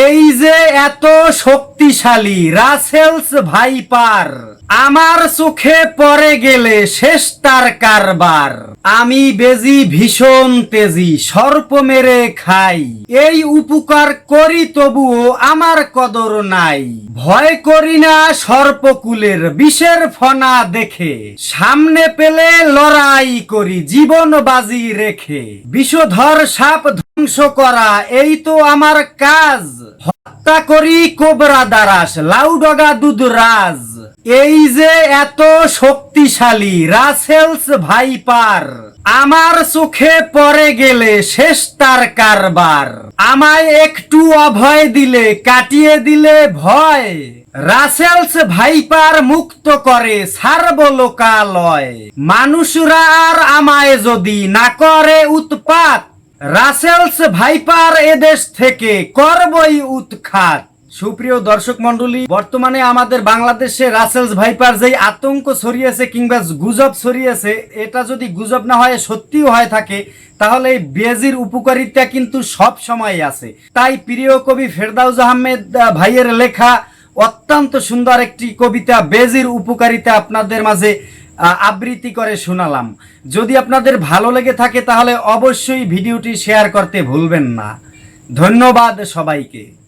এই যে এত শক্তিশালী রাসেলস ভাইপার, আমার চোখে পড়ে গেলে শেষ তার কারবার। আমি বেজি, ভীষণ তেজি, সর্প মেরে খাই। এই উপকার করি তবুও আমার কদর নাই। ভয় করি না সর্পকুলের বিষের ফনা দেখে। সামনে পেলে লড়াই করি, জীবন বাজি রেখে। বিষধর সাপ ধ্বংস করা, এই তো আমার কাজ। হত্যা করি কোবরা দারাস লাউডগা দুধরাজ এই যে এত শক্তিশালী, রাসেলস ভাইপার, আমার চোখে পড়ে গেলে শেষ তার কারবার। আমায় একটু অভয় দিলে, কাটিয়ে দিলে ভয়। রাসেলস ভাইপার মুক্ত করে সার্বলোকালয়। মানুষরা আর আমায় যদি না করে উৎপাত রাসেলস ভাইপার এদেশ থেকে করবই উৎখাত। সুপ্রিয় দর্শক মন্ডলী বর্তমানে আমাদের বাংলাদেশে রাসেলস ভাইপার যেই আতঙ্ক ছড়িয়েছে কিংবা গুজব ছড়িয়েছে, এটা যদি গুজব না হয়, সত্যিও হয় থাকে, তাহলে এই বেজির উপকারিতা কিন্তু সব সময় আছে। তাই প্রিয় কবি ফেরদাউজ আহমেদ ভাইয়ের লেখা অত্যন্ত সুন্দর একটি কবিতা, বেজির উপকারিতা আপনাদের মাঝে আবৃত্তি করে শোনালাম। যদি আপনাদের ভালো লেগে থাকে তাহলে অবশ্যই ভিডিওটি শেয়ার করতে ভুলবেন না। ধন্যবাদ সবাইকে।